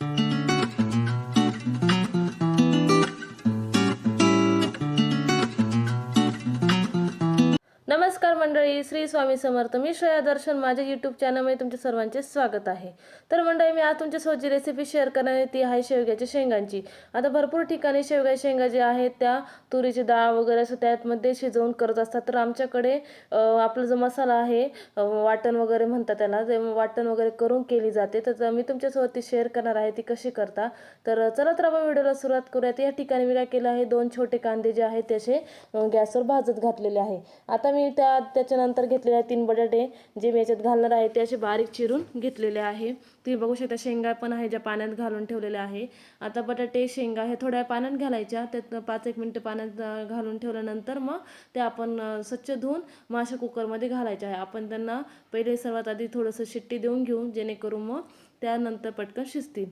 Thank you. Shri Swami Samarth मी श्रेया दर्शन माझ्या YouTube चॅनलमध्ये तुमचे सर्वांचे स्वागत आहे. तर मंडळी मी आज तुमच्यासोबत जी रेसिपी शेअर करणार आहे. ती आहे शेवग्याच्या शेंगांची. आता भरपूर ठिकाणी शेवग्याच्या शेंगा ज्या आहेत त्या तुरीची डाळ वगैरे असं त्यामध्ये शिजवून करत असतात. तर आमच्याकडे आपला जो मसाला आहे वाटण वगैरे म्हणतात त्याला ते वाटण वगैरे करून केली जाते. तर मी तुमच्यासोबत ती शेअर करणार आहे ती कशी करता. तर चला तर आपण व्हिडिओला सुरुवात करूयात. या ठिकाणी मी काय केलं आहे दोन छोटे कांदे जे आहेत त्याचे गॅसवर भाजत घातलेले आहे. आता मी त्या त्याच्यानंतर घेतलेले आहे तीन बटाटे जे मी याच्यात घालणार आहे ते असे बारीक चिरून घेतलेले आहे. तुम्ही बघू शकता शेंगा पण आहे ज्या पाण्यात घालून ठेवलेल्या आहे. आता बटाटे शेंगा हे थोड्या पाण्यात घालायच्या. त्यात पाच एक मिनटं पाण्यात घालून ठेवल्यानंतर मग ते आपण स्वच्छ धुवून मग अशा कुकरमध्ये घालायचे आहे. आपण त्यांना पहिले सर्वात आधी थोडंसं शिट्टी देऊन घेऊ जेणेकरून मग त्यानंतर पटकन शिजतील.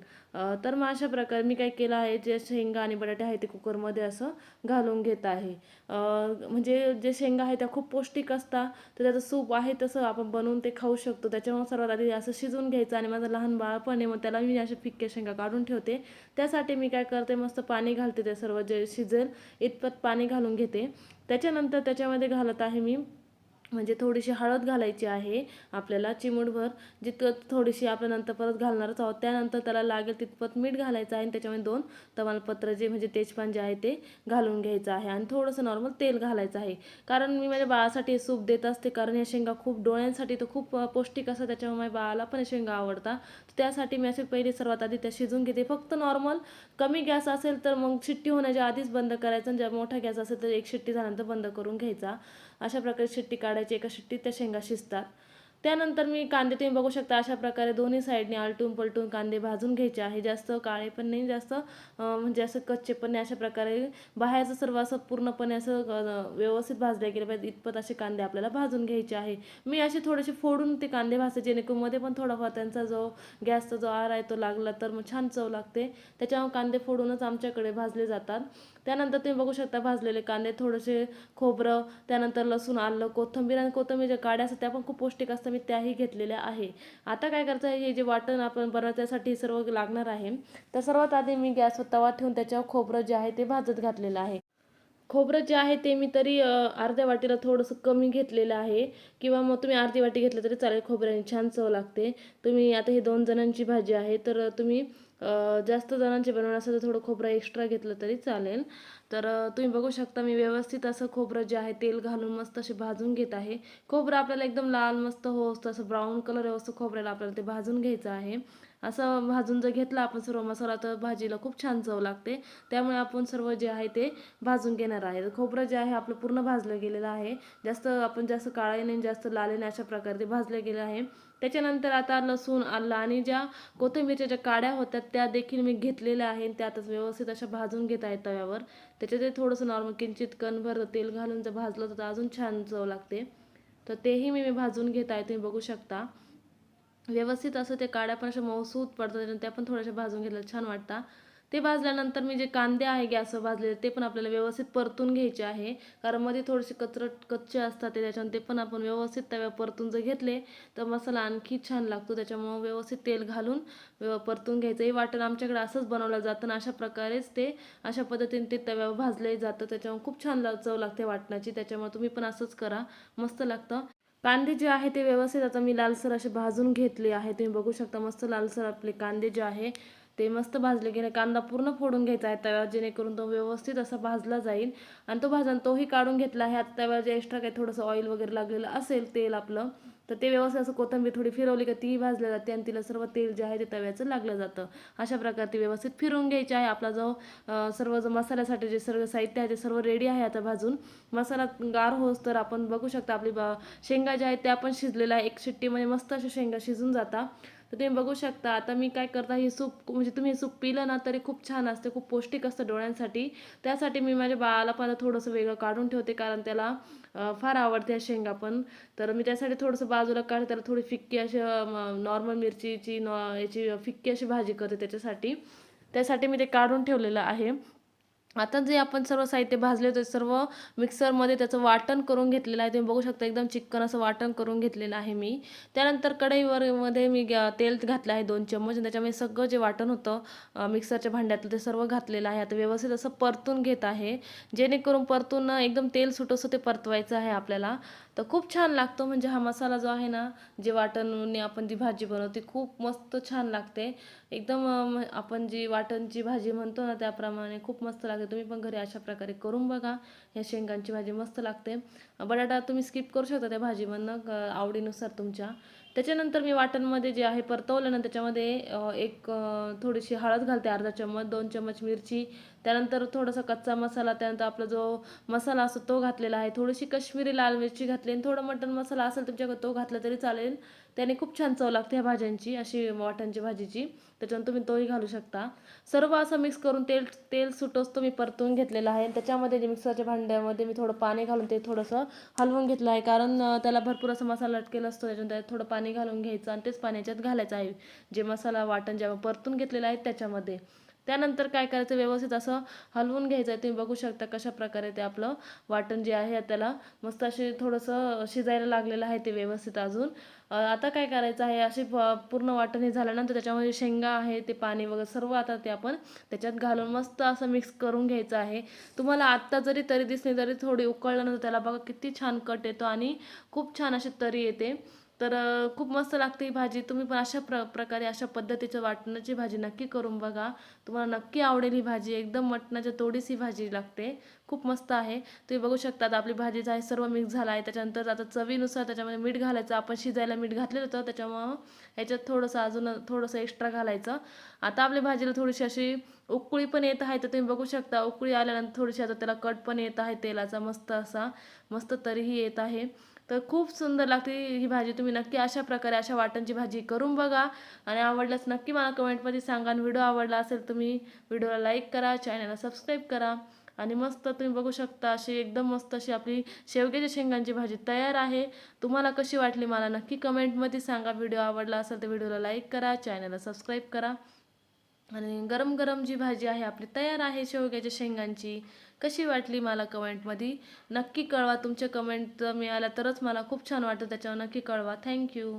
तर मग अशा प्रकारे मी काय केलं आहे जे शेंगा आणि बटाटे आहे ते कुकरमध्ये असं घालून घेत आहे. म्हणजे जे शेंगा आहे त्या खूप पौष्टिक असतात तर त्याचं सूप आहे तसं आपण बनवून ते खाऊ शकतो. त्याच्यामुळे सर्वात आधी असं शिजवून घ्यायचं आणि माझं लहान बाळ पण आहे मग त्याला मी अशा फिक्क्या शेंगा काढून ठेवते. त्यासाठी मी काय करते मस्त पाणी घालते ते सर्व जे शिजेल इतपत पाणी घालून घेते. त्याच्यानंतर त्याच्यामध्ये घालत आहे मी म्हणजे थोडीशी हळद घालायची आहे आपल्याला चिमूटभर. जितकं थोडीशी आपण नंतर परत घालणारच आहोत त्यानंतर त्याला लागेल तितपत मीठ घालायचं आहे आणि त्याच्यामध्ये दोन तमालपत्र जे म्हणजे तेजपान जे आहे ते घालून घ्यायचं आहे आणि थोडंसं नॉर्मल तेल घालायचं आहे. कारण मी माझ्या बाळासाठी हे सूप देत असते कारण या शेंगा खूप डोळ्यांसाठी तर खूप पौष्टिक असतात त्याच्यामुळे माझ्या बाळाला पण या शेंगा आवडतात. त्यासाठी मी असे पहिले सर्वात आधी त्या शिजून घेते. फक्त नॉर्मल कमी गॅस असेल तर मग शिट्टी होण्याच्या आधीच बंद करायचं आणि मोठा गॅस असेल तर एक शिट्टी झाल्यानंतर बंद करून घ्यायचा. अशा प्रकारे शिट्टी काढायची. एका शिट्टीत त्या शेंगा शिजतात. त्यानंतर मी कांदे तुम्ही बघू शकता अशा प्रकारे दोन्ही साईडने आलटून पलटून कांदे भाजून घ्यायचे आहे. जास्त काळे पण नाही जास्त म्हणजे असं कच्चे पण नाही अशा प्रकारे बाहेरचं सर्व असं पूर्णपणे असं व्यवस्थित भाजले गेले पाहिजे. इतपत असे कांदे आपल्याला भाजून घ्यायचे आहे. मी असे थोडेसे फोडून ते कांदे भाजते जेणेकरून मध्ये पण थोडाफार त्यांचा जो गॅसचा जो आर आहे तो लागला तर मग छान चव लागते. त्याच्यामुळे कांदे फोडूनच आमच्याकडे भाजले जातात. त्यानंतर तुम्ही बघू शकता भाजलेले कांदे थोडेसे खोबरं त्यानंतर लसूण आलं कोथिंबीर आणि कोथिंबीर ज्या काड्या असतात त्या पण खूप पौष्टिक असतात मी त्याही घेतलेल्या आहे. आता काय करायचं हे जे वाटण आपण बनवण्यासाठी सर्व लागणार आहे. तर सर्वात आधी मी गॅसवर तवा ठेवून त्याच्यावर खोबरं जे आहे ते भाजत घातलेलं आहे. खोबरं जे आहे ते मी तरी अर्ध्या वाटीला थोडंसं कमी घेतलेलं आहे. किंवा मग तुम्ही अर्धी वाटी घेतलं तरी चालेल खोबऱ्याने छान चव लागते. तुम्ही आता ही दोन जणांची भाजी आहे तर तुम्ही जास्त जणांची बनवणार असेल तर थोडं खोबरं एक्स्ट्रा घेतलं तरी चालेल. तर तुम्ही बघू शकता मी व्यवस्थित असं खोबरं जे आहे तेल घालून मस्त असे भाजून घेत आहे. खोबरं आपल्याला एकदम लाल मस्त हो असतं असं ब्राऊन कलर असं खोबऱ्याला आपल्याला ते भाजून घ्यायचं आहे. असं भाजून जर घेतला आपण सर्व मसाला तर भाजीला खूप छान चव लागते. त्यामुळे आपण सर्व जे आहे ते भाजून घेणार आहे. खोबरं जे आहे आपलं पूर्ण भाजलं गेलेलं आहे. जास्त आपण जास्त काळेने जास्त लाले नाही अशा प्रकारे ते भाजलं गेलं आहे. त्याच्यानंतर आता लसूण आलं आणि ज्या कोथिंबीरच्या ज्या काड्या होत्या त्या देखील मी घेतलेल्या आहे त्यातच व्यवस्थित अशा भाजून घेत आहेत तव्यावर. त्याच्यात ते थोडंसं नॉर्मल किंचित कणभर तेल घालून जर भाजलं तर अजून छान चव लागते. तर तेही मी भाजून घेत आहे तुम्ही बघू शकता. व्यवस्थित असं ते काड्या पण अशा मऊसूत पडतात आणि त्या पण थोड्याशा भाजून घेतल्या छान वाटतात ते भाजल्यानंतर मी जे कांदे आहे गॅसवर भाजलेले ते पण आपल्याला व्यवस्थित परतून घ्यायचे आहे. कारण मध्ये थोडेसे कचरट कच्चे असतात ते त्याच्यानं ते पण आपण व्यवस्थित तव्या परतून जर घेतले तर मसाला आणखी छान लागतो. त्याच्यामुळं व्यवस्थित तेल घालून व्यव परतून घ्यायचं. हे वाटण आमच्याकडे असंच बनवलं जातं आणि अशा प्रकारेच ते अशा पद्धतीने ते तव्यावर भाजले जातं. त्याच्यामुळे खूप छान चव लागते वाटणाची. त्याच्यामुळे तुम्ही पण असंच करा. मस्त लागतं. कांदे जे आहे ते व्यवस्थित आता मी लालसर असे भाजून घेतले आहे. तुम्ही बघू शकता मस्त लालसर आपले कांदे जे आहे ते मस्त भाजले गेले. कांदा पूर्ण फोडून घ्यायचा आहे तव्यावर जेणेकरून तो व्यवस्थित असा भाजला जाईल. आणि तो भाजून तोही काढून घेतला आहे. आता तव्यावर जे एक्स्ट्रा काही थोडंसं ऑइल वगैरे लागलेलं असेल तेल आपलं तर ते व्यवस्थित असं कोथिंबीर थोडी फिरवली का तीही भाजल्या जाते आणि तिला सर्व तेल जे आहे ते तव्याचं लागलं जातं. अशा प्रकारे ती व्यवस्थित फिरवून घ्यायची आहे. आपला जो सर्व जो मसाल्यासाठी जे सर्व साहित्य आहे ते सर्व रेडी आहे आता भाजून. मसाला गार होस तर आपण बघू शकता आपली बा शेंगा ज्या आहेत त्या पण शिजलेल्या आहे एक शिट्टीमध्ये मस्त अशा शेंगा शिजून जातात तर तुम्ही बघू शकता आता मी काय करता हे सूप म्हणजे तुम्ही हे सूप पिलं ना तरी खूप छान असते खूप पौष्टिक असतं डोळ्यांसाठी. त्यासाठी मी माझ्या बाळाला पण थोडंसं वेगळं काढून ठेवते कारण त्याला फार आवडते या शेंगा पण. तर मी त्यासाठी थोडंसं बाजूला काढते त्याला थोडी फिक्की अशी नॉर्मल मिरचीची नॉ याची फिक्की अशी भाजी करते त्याच्यासाठी. त्यासाठी मी ते काढून ठेवलेलं आहे. आता जे आपण सर्व साहित्य भाजले होते सर्व मिक्सरमध्ये त्याचं वाटण करून घेतलेलं आहे. तुम्ही बघू शकता एकदम चिकन असं वाटण करून घेतलेलं आहे मी. त्यानंतर कढईवर मध्ये मी तेल घातलं आहे दोन चम्मच. आणि त्याच्यामध्ये सगळं जे वाटण होतं मिक्सरच्या भांड्यातलं ते सर्व घातलेलं आहे. आता व्यवस्थित असं परतून घेत आहे. जेणेकरून परतून ना एकदम तेल सुटोसं ते परतवायचं आहे आपल्याला. तर खूप छान लागतो. म्हणजे हा मसाला जो आहे ना जे वाटणने आपण जी भाजी बनवते खूप मस्त छान लागते. एकदम आपण जी वाटणची भाजी म्हणतो ना त्याप्रमाणे खूप मस्त लागते. तुम्ही पण घरी अशा प्रकारे करून बघा. या शेंगांची भाजी मस्त लागते. बटाटा तुम्ही स्किप करू शकता त्या भाजीमधनं आवडीनुसार तुमच्या. त्याच्यानंतर मी वाटणमध्ये जे आहे परतवलं ना त्याच्यामध्ये एक थोडीशी हळद घालते अर्धा चम्मच दोन चम्मच मिरची त्यानंतर थोडासा कच्चा मसाला त्यानंतर आपला जो मसाला असतो तो घातलेला आहे. थोडीशी कश्मीरी लाल मिरची घातली आणि थोडं मटण मसाला असेल तुमच्याकडे तो घातला तरी चालेल. त्याने खूप छान चव लागते ह्या भाज्यांची अशी वाटणची भाजीची. त्याच्यानंतर तुम्ही तोही घालू शकता. सर्व असं मिक्स करून तेल तेल सुटोस तो मी परतून घेतलेला आहे. त्याच्यामध्ये मिक्सरच्या भांड्यामध्ये मी थोडं पाणी घालून ते थोडंसं हलवून घेतलं आहे. कारण त्याला भरपूर असं मसाला अटकेला असतो. त्याच्यानंतर त्यात थोडं पाणी घालून घ्यायचं आणि तेच पाण्याच्यात घालायचं आहे. जे मसाला वाटण जेव्हा परतून घेतलेलं आहे त्याच्यामध्ये. त्यानंतर काय करायचं? व्यवस्थित असं हलवून घ्यायचं आहे. तुम्ही बघू शकता कशा प्रकारे ते आपलं वाटण जे आहे त्याला मस्त असे थोडंसं शिजायला लागलेलं आहे ते व्यवस्थित अजून. आता काय करायचं आहे? असे पूर्ण वाटण हे झाल्यानंतर त्याच्यामध्ये शेंगा आहे ते पाणी वगैरे सर्व आता ते आपण त्याच्यात घालून मस्त असं मिक्स करून घ्यायचं आहे. तुम्हाला आत्ता जरी तरी दिसली तरी थोडी उकळल्यानंतर त्याला बघा किती छान कट येतो आणि खूप छान अशी तरी येते. तर खूप मस्त लागते ही भाजी. तुम्ही पण अशा प्र प्रकारे अशा पद्धतीचं वाटणाची भाजी नक्की करून बघा. तुम्हाला नक्की आवडेल ही भाजी. एकदम मटणाच्या तोडीस ही भाजी लागते. खूप मस्त आहे. तुम्ही बघू शकता आपली भाजी आहे सर्व मिक्स झाला आहे. त्याच्यानंतर आता चवीनुसार त्याच्यामध्ये मीठ घालायचं. आपण शिजायला मीठ घातलेलं होतं. त्याच्यामुळं ह्याच्यात थोडंसं अजून थोडंसं एक्स्ट्रा घालायचं. आता आपल्या भाजीला थोडीशी अशी उकळी पण येत आहे. तर तुम्ही बघू शकता उकळी आल्यानंतर थोडीशी आता त्याला कट पण येत आहे तेलाचा. मस्त असा मस्त तरीही येत आहे. तर खूप सुंदर लागते ही भाजी. तुम्ही नक्की अशा प्रकारे अशा वाटणची भाजी करून बघा. आणि आवडल्यास नक्की मला कमेंटमध्ये सांगा. आणि व्हिडिओ आवडला असेल तुम्ही व्हिडिओला लाईक करा चॅनलला सबस्क्राईब करा. आणि मस्त तुम्ही बघू शकता अशी एकदम मस्त अशी आपली शेवग्याच्या शेंगांची भाजी तयार आहे. तुम्हाला कशी वाटली मला नक्की कमेंटमध्ये सांगा. व्हिडिओ आवडला असेल तर व्हिडिओला लाईक करा चॅनलला सबस्क्राईब करा. आणि गरम गरम जी भाजी आहे आपली तयार आहे शेवग्याच्या शेंगांची कशी वाटली मला कमेंटमध्ये नक्की कळवा. तुमच्या कमेंट मिळाल्या तरच मला खूप छान वाटतं त्याच्यावर नक्की कळवा. थँक्यू.